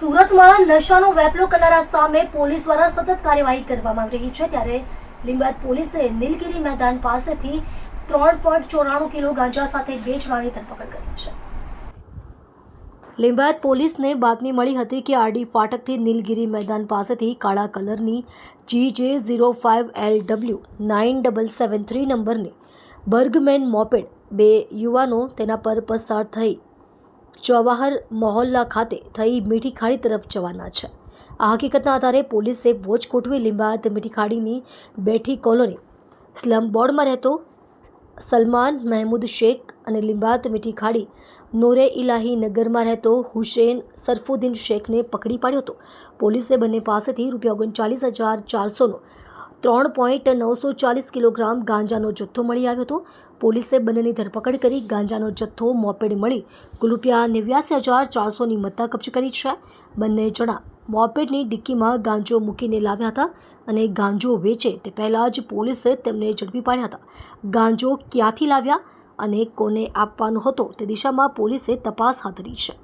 સુરતમાં નશાનો વેપલો કરનારા સામે પોલીસ દ્વારા સતત કાર્યવાહી કરવામાં આવી રહી છે. ત્યારે લીંબાયત પોલીસે નીલગિરી મેદાન પાસેથી ત્રણ પોઈન્ટ ચોરાણું કિલો ગાંજા સાથે બે જણાની ધરપકડ કરી છે. લીંબાયત પોલીસને બાતમી મળી હતી કે આરડી ફાટકથી નીલગિરી મેદાન પાસેથી કાળા કલરની G J zero five L W nine double seven three નંબરની બર્ગમેન મોપેડ બે યુવાનો તેના પર પસાર થઈ જવાહર મોહલ્લા ખાતે થઈ મીઠી ખાડી તરફ જવાના છે. આ હકીકતના આધારે પોલીસે વોચ ગોઠવી લીંબાયત મીઠી ખાડીની બેઠી કોલોની સ્લમ બોર્ડમાં રહેતો સલમાન, મહેમૂદ શેખ અને લીંબાયત મીઠી ખાડી નોરે ઇલાહી નગરમાં રહેતો હુસેન સરફુદ્દીન શેખને પકડી પાડ્યો હતો. પોલીસે બંને પાસેથી રૂપિયા ઓગણચાલીસ હજાર ચારસોનો ત્રણ પોઈન્ટ નવસો ચાલીસ કિલોગ્રામ ગાંજાનો જથ્થો મળી આવ્યો હતો. પોલીસે બંનેની ધરપકડ કરી ગાંજાનો જથ્થો મોપેડ મળી કુલ રૂપિયા નેવ્યાસી હજાર ચારસોની મત્તા કબજે કરી છે. બંને જણા મોપેડની ડિક્કીમાં ગાંજો મૂકીને લાવ્યા હતા અને ગાંજો વેચે તે પહેલાં જ પોલીસે તેમને ઝડપી પાડ્યા હતા. ગાંજો ક્યાંથી લાવ્યા અને કોને આપવાનો હતો તે દિશામાં પોલીસે તપાસ હાથ ધરી છે.